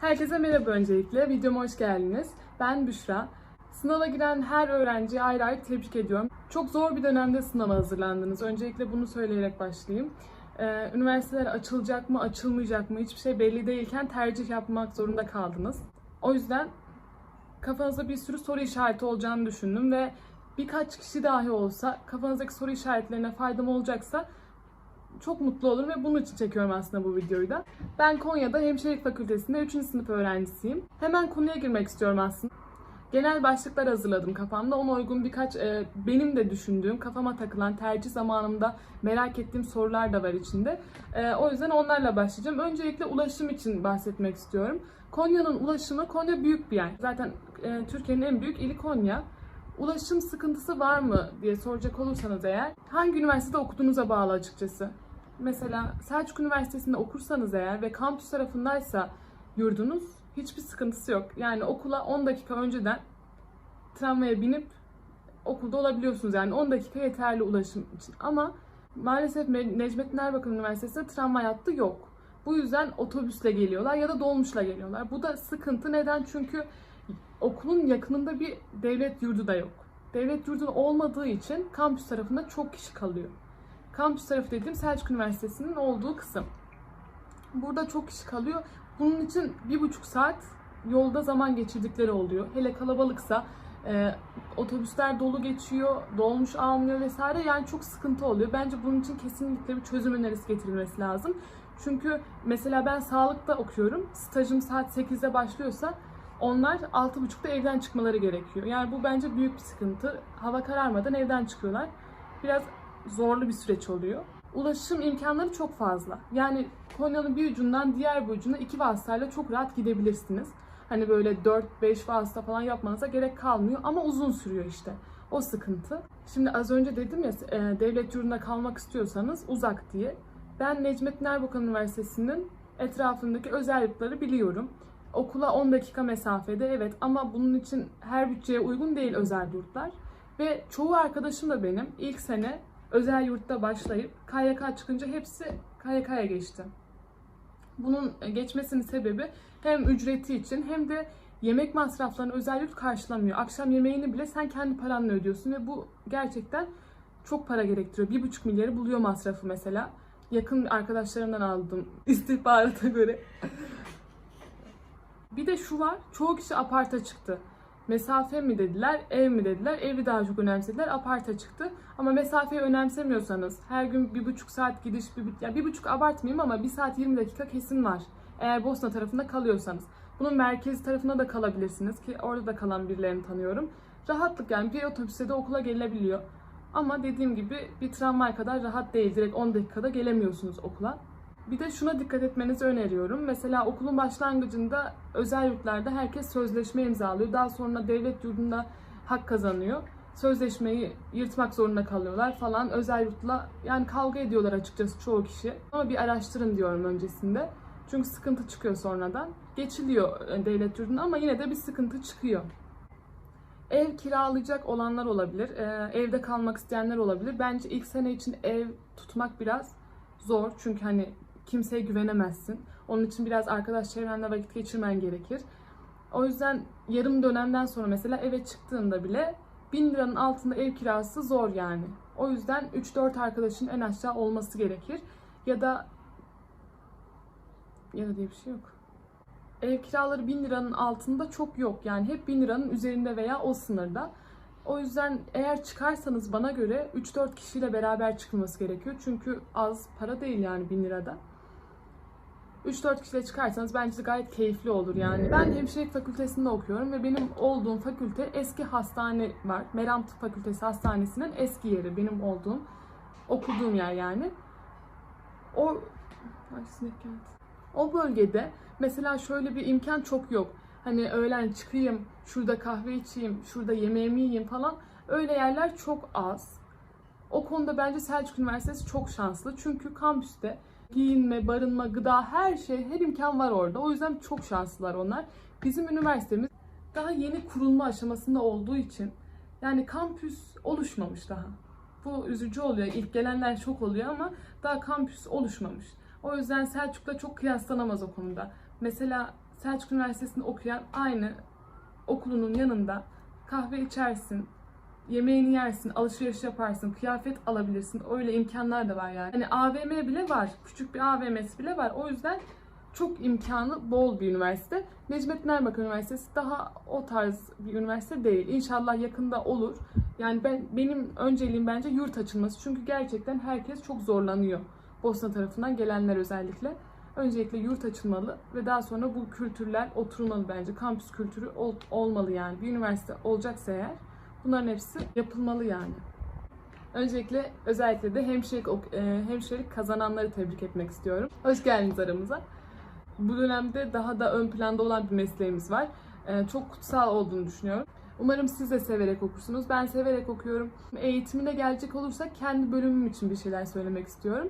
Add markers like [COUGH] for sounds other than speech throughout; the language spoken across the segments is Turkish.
Herkese merhaba öncelikle. Videoma hoş geldiniz. Ben Büşra. Sınava giren her öğrenciyi ayrı ayrı tebrik ediyorum. Çok zor bir dönemde sınava hazırlandınız. Öncelikle bunu söyleyerek başlayayım. Ee, üniversiteler açılacak mı, açılmayacak mı hiçbir şey belli değilken tercih yapmak zorunda kaldınız. O yüzden kafanızda bir sürü soru işareti olacağını düşündüm ve birkaç kişi dahi olsa kafanızdaki soru işaretlerine faydam olacaksa çok mutlu olurum ve bunun için çekiyorum aslında bu videoyu da. Ben Konya'da Hemşirelik Fakültesi'nde 3. sınıf öğrencisiyim. Hemen konuya girmek istiyorum aslında. Genel başlıklar hazırladım kafamda. Ona uygun birkaç e, benim de düşündüğüm, kafama takılan, tercih zamanımda merak ettiğim sorular da var içinde. E, o yüzden onlarla başlayacağım. Öncelikle ulaşım için bahsetmek istiyorum. Konya'nın ulaşımı, Konya büyük bir yer. Zaten e, Türkiye'nin en büyük ili Konya. Ulaşım sıkıntısı var mı diye soracak olursanız eğer, hangi üniversitede okuduğunuza bağlı açıkçası. Mesela Selçuk Üniversitesi'nde okursanız eğer ve kampüs tarafındaysa yurdunuz hiçbir sıkıntısı yok. Yani okula 10 dakika önceden tramvaya binip okulda olabiliyorsunuz. Yani 10 dakika yeterli ulaşım için. Ama maalesef Me- Necmettin Erbakan Üniversitesi'nde tramvay hattı yok. Bu yüzden otobüsle geliyorlar ya da dolmuşla geliyorlar. Bu da sıkıntı. Neden? Çünkü okulun yakınında bir devlet yurdu da yok. Devlet yurdu olmadığı için kampüs tarafında çok kişi kalıyor. Kampüs tarafı dediğim Selçuk Üniversitesi'nin olduğu kısım. Burada çok kişi kalıyor. Bunun için bir buçuk saat yolda zaman geçirdikleri oluyor. Hele kalabalıksa e, otobüsler dolu geçiyor, dolmuş almıyor vesaire. Yani çok sıkıntı oluyor. Bence bunun için kesinlikle bir çözüm önerisi getirilmesi lazım. Çünkü mesela ben sağlıkta okuyorum. Stajım saat 8'de başlıyorsa onlar 6.30'da evden çıkmaları gerekiyor. Yani bu bence büyük bir sıkıntı. Hava kararmadan evden çıkıyorlar. Biraz zorlu bir süreç oluyor. Ulaşım imkanları çok fazla. Yani Konya'nın bir ucundan diğer bir ucuna iki vasıtayla çok rahat gidebilirsiniz. Hani böyle 4-5 vasıta falan yapmanıza gerek kalmıyor ama uzun sürüyor işte. O sıkıntı. Şimdi az önce dedim ya e, devlet yurdunda kalmak istiyorsanız uzak diye. Ben Necmettin Erbakan Üniversitesi'nin etrafındaki özel yurtları biliyorum. Okula 10 dakika mesafede evet ama bunun için her bütçeye uygun değil özel yurtlar. Ve çoğu arkadaşım da benim ilk sene özel yurtta başlayıp KYK çıkınca hepsi KYK'ya geçti. Bunun geçmesinin sebebi hem ücreti için hem de yemek masraflarını özel yurt karşılamıyor. Akşam yemeğini bile sen kendi paranla ödüyorsun ve bu gerçekten çok para gerektiriyor. Bir buçuk milyarı buluyor masrafı mesela. Yakın arkadaşlarımdan aldım [LAUGHS] istihbarata göre. Bir de şu var, çoğu kişi aparta çıktı. Mesafe mi dediler, ev mi dediler, evi daha çok önemsediler, aparta çıktı. Ama mesafeyi önemsemiyorsanız, her gün bir buçuk saat gidiş, bir, ya bir buçuk abartmayayım ama bir saat 20 dakika kesin var. Eğer Bosna tarafında kalıyorsanız. Bunun merkezi tarafında da kalabilirsiniz ki orada da kalan birilerini tanıyorum. Rahatlık yani bir otobüse de okula gelebiliyor. Ama dediğim gibi bir tramvay kadar rahat değil. Direkt 10 dakikada gelemiyorsunuz okula. Bir de şuna dikkat etmenizi öneriyorum. Mesela okulun başlangıcında özel yurtlarda herkes sözleşme imzalıyor. Daha sonra devlet yurdunda hak kazanıyor. Sözleşmeyi yırtmak zorunda kalıyorlar falan. Özel yurtla yani kavga ediyorlar açıkçası çoğu kişi. Ama bir araştırın diyorum öncesinde. Çünkü sıkıntı çıkıyor sonradan. Geçiliyor e, devlet yurduna ama yine de bir sıkıntı çıkıyor. Ev kiralayacak olanlar olabilir. Ee, evde kalmak isteyenler olabilir. Bence ilk sene için ev tutmak biraz zor. Çünkü hani kimseye güvenemezsin. Onun için biraz arkadaş çevrenle vakit geçirmen gerekir. O yüzden yarım dönemden sonra mesela eve çıktığında bile 1000 liranın altında ev kirası zor yani. O yüzden 3-4 arkadaşın en aşağı olması gerekir. Ya da ya da diye bir şey yok. Ev kiraları 1000 liranın altında çok yok. Yani hep 1000 liranın üzerinde veya o sınırda. O yüzden eğer çıkarsanız bana göre 3-4 kişiyle beraber çıkılması gerekiyor. Çünkü az para değil yani 1000 lirada. 3-4 kişiyle çıkarsanız bence de gayet keyifli olur yani. Ben hemşirelik fakültesinde okuyorum ve benim olduğum fakülte eski hastane var. Meram Tıp Fakültesi Hastanesi'nin eski yeri. Benim olduğum, okuduğum yer yani. O... O bölgede mesela şöyle bir imkan çok yok. Hani öğlen çıkayım, şurada kahve içeyim, şurada yemeğimi yiyeyim falan. Öyle yerler çok az. O konuda bence Selçuk Üniversitesi çok şanslı. Çünkü kampüste giyinme, barınma, gıda her şey, her imkan var orada. O yüzden çok şanslılar onlar. Bizim üniversitemiz daha yeni kurulma aşamasında olduğu için yani kampüs oluşmamış daha. Bu üzücü oluyor. İlk gelenler çok oluyor ama daha kampüs oluşmamış. O yüzden Selçuk'la çok kıyaslanamaz o konuda. Mesela Selçuk Üniversitesi'nde okuyan aynı okulunun yanında kahve içersin, yemeğini yersin, alışveriş yaparsın, kıyafet alabilirsin. Öyle imkanlar da var yani. Hani AVM bile var. Küçük bir AVM'si bile var. O yüzden çok imkanı bol bir üniversite. Necmettin Erbakan Üniversitesi daha o tarz bir üniversite değil. İnşallah yakında olur. Yani ben benim önceliğim bence yurt açılması. Çünkü gerçekten herkes çok zorlanıyor. Bosna tarafından gelenler özellikle. Öncelikle yurt açılmalı ve daha sonra bu kültürler oturmalı bence. Kampüs kültürü ol- olmalı yani. Bir üniversite olacaksa eğer bunların hepsi yapılmalı yani. Öncelikle özellikle de hemşirelik, e, hemşirelik kazananları tebrik etmek istiyorum. Hoş geldiniz aramıza. Bu dönemde daha da ön planda olan bir mesleğimiz var. E, Çok kutsal olduğunu düşünüyorum. Umarım siz de severek okursunuz. Ben severek okuyorum. Eğitimine gelecek olursak kendi bölümüm için bir şeyler söylemek istiyorum.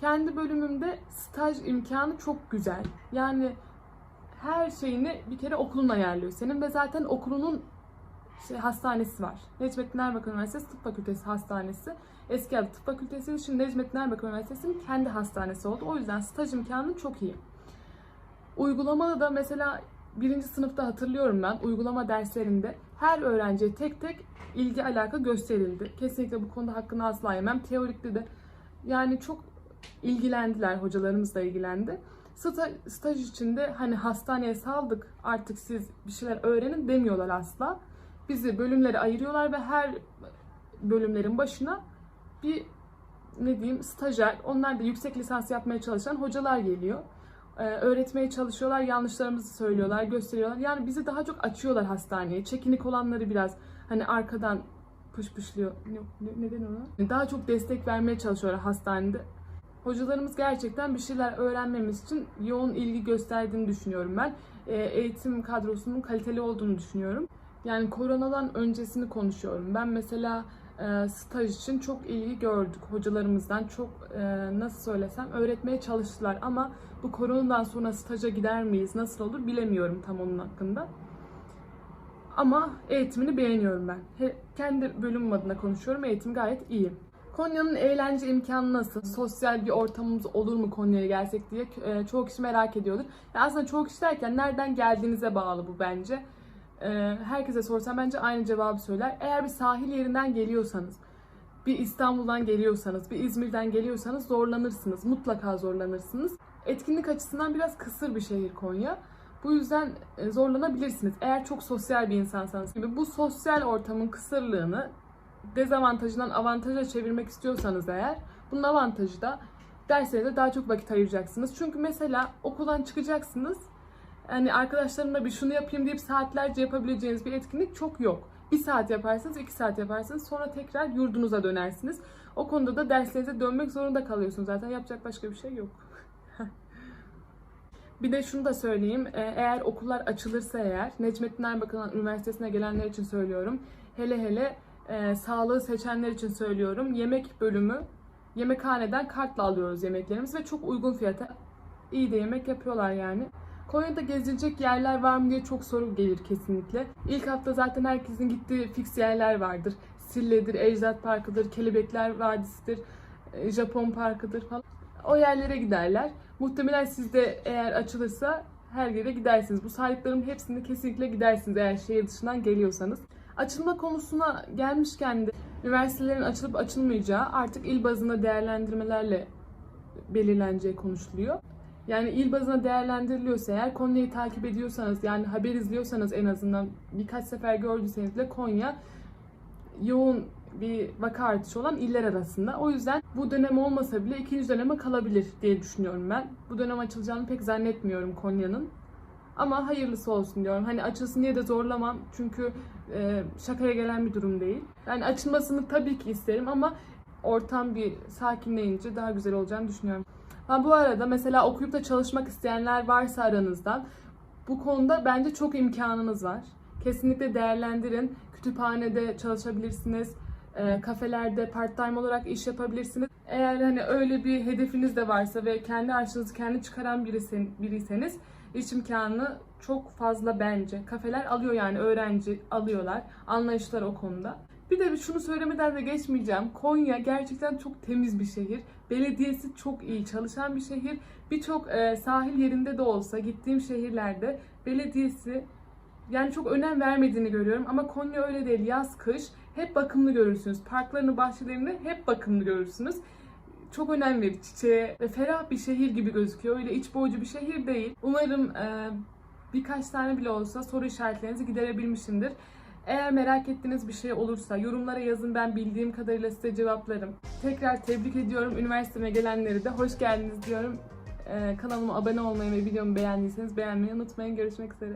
Kendi bölümümde staj imkanı çok güzel. Yani her şeyini bir kere okulun ayarlıyor. Senin de zaten okulunun şey, hastanesi var. Necmettin Erbakan Üniversitesi Tıp Fakültesi Hastanesi. Eski adı Tıp Fakültesi, şimdi Necmettin Erbakan Üniversitesi'nin kendi hastanesi oldu. O yüzden staj imkanı çok iyi. Uygulamalı da mesela birinci sınıfta hatırlıyorum ben uygulama derslerinde her öğrenciye tek tek ilgi alaka gösterildi. Kesinlikle bu konuda hakkını asla yemem. Teorikte de yani çok ilgilendiler, hocalarımız da ilgilendi. Staj, staj içinde hani hastaneye saldık artık siz bir şeyler öğrenin demiyorlar asla. Bizi bölümlere ayırıyorlar ve her bölümlerin başına bir ne diyeyim stajyer, onlar da yüksek lisans yapmaya çalışan hocalar geliyor. Ee, öğretmeye çalışıyorlar, yanlışlarımızı söylüyorlar, gösteriyorlar. Yani bizi daha çok açıyorlar hastaneye. Çekinik olanları biraz hani arkadan pışpışlıyor. Ne, ne, neden ona? Daha çok destek vermeye çalışıyorlar hastanede. Hocalarımız gerçekten bir şeyler öğrenmemiz için yoğun ilgi gösterdiğini düşünüyorum ben. Ee, eğitim kadrosunun kaliteli olduğunu düşünüyorum. Yani koronadan öncesini konuşuyorum. Ben mesela e, staj için çok ilgi gördük hocalarımızdan. Çok e, nasıl söylesem öğretmeye çalıştılar ama bu koronadan sonra staja gider miyiz, nasıl olur bilemiyorum tam onun hakkında. Ama eğitimini beğeniyorum ben. He, kendi bölümüm adına konuşuyorum. Eğitim gayet iyi. Konya'nın eğlence imkanı nasıl? Sosyal bir ortamımız olur mu Konya'ya gelsek diye e, çoğu kişi merak ediyordur. Ya aslında çoğu kişi derken nereden geldiğinize bağlı bu bence. E, herkese sorsam bence aynı cevabı söyler. Eğer bir sahil yerinden geliyorsanız, bir İstanbul'dan geliyorsanız, bir İzmir'den geliyorsanız zorlanırsınız. Mutlaka zorlanırsınız. Etkinlik açısından biraz kısır bir şehir Konya. Bu yüzden e, zorlanabilirsiniz. Eğer çok sosyal bir insansanız. Gibi bu sosyal ortamın kısırlığını dezavantajından avantaja çevirmek istiyorsanız eğer bunun avantajı da derslere daha çok vakit ayıracaksınız. Çünkü mesela okuldan çıkacaksınız. Yani arkadaşlarımla bir şunu yapayım deyip saatlerce yapabileceğiniz bir etkinlik çok yok. Bir saat yaparsınız, iki saat yaparsınız. Sonra tekrar yurdunuza dönersiniz. O konuda da derslerinize dönmek zorunda kalıyorsunuz. Zaten yapacak başka bir şey yok. [LAUGHS] Bir de şunu da söyleyeyim. Ee, Eğer okullar açılırsa eğer, Necmettin Erbakan Üniversitesi'ne gelenler için söylüyorum. Hele hele e, sağlığı seçenler için söylüyorum. Yemek bölümü, yemekhaneden kartla alıyoruz yemeklerimizi ve çok uygun fiyata iyi de yemek yapıyorlar yani. Konya'da gezilecek yerler var mı diye çok soru gelir kesinlikle. İlk hafta zaten herkesin gittiği fix yerler vardır. Sille'dir, Ecdat Parkı'dır, Kelebekler Vadisi'dir, e, Japon Parkı'dır falan. O yerlere giderler. Muhtemelen siz de eğer açılırsa her yere gidersiniz. Bu saydıklarımın hepsinde kesinlikle gidersiniz eğer şehir dışından geliyorsanız. Açılma konusuna gelmişken de üniversitelerin açılıp açılmayacağı artık il bazında değerlendirmelerle belirleneceği konuşuluyor. Yani il bazına değerlendiriliyorsa eğer Konya'yı takip ediyorsanız yani haber izliyorsanız en azından birkaç sefer gördüyseniz de Konya yoğun bir vaka artışı olan iller arasında. O yüzden bu dönem olmasa bile ikinci döneme kalabilir diye düşünüyorum ben. Bu dönem açılacağını pek zannetmiyorum Konya'nın. Ama hayırlısı olsun diyorum. Hani açılsın diye de zorlamam. Çünkü e, şakaya gelen bir durum değil. Yani açılmasını tabii ki isterim ama ortam bir sakinleyince daha güzel olacağını düşünüyorum. Ha bu arada mesela okuyup da çalışmak isteyenler varsa aranızdan bu konuda bence çok imkanınız var. Kesinlikle değerlendirin. Kütüphanede çalışabilirsiniz. e, kafelerde part-time olarak iş yapabilirsiniz. Eğer hani öyle bir hedefiniz de varsa ve kendi harçlığınızı kendi çıkaran biriyseniz iş imkanı çok fazla bence. Kafeler alıyor yani öğrenci alıyorlar. Anlayışlar o konuda. Bir de şunu söylemeden de geçmeyeceğim. Konya gerçekten çok temiz bir şehir. Belediyesi çok iyi çalışan bir şehir. Birçok e, sahil yerinde de olsa gittiğim şehirlerde belediyesi yani çok önem vermediğini görüyorum. Ama Konya öyle değil. Yaz, kış hep bakımlı görürsünüz. Parklarını, bahçelerini hep bakımlı görürsünüz. Çok önem verir çiçeğe ve ferah bir şehir gibi gözüküyor. Öyle iç boğucu bir şehir değil. Umarım e, birkaç tane bile olsa soru işaretlerinizi giderebilmişimdir. Eğer merak ettiğiniz bir şey olursa yorumlara yazın ben bildiğim kadarıyla size cevaplarım. Tekrar tebrik ediyorum. Üniversiteme gelenleri de hoş geldiniz diyorum. Ee, kanalıma abone olmayı ve videomu beğendiyseniz beğenmeyi unutmayın. Görüşmek üzere.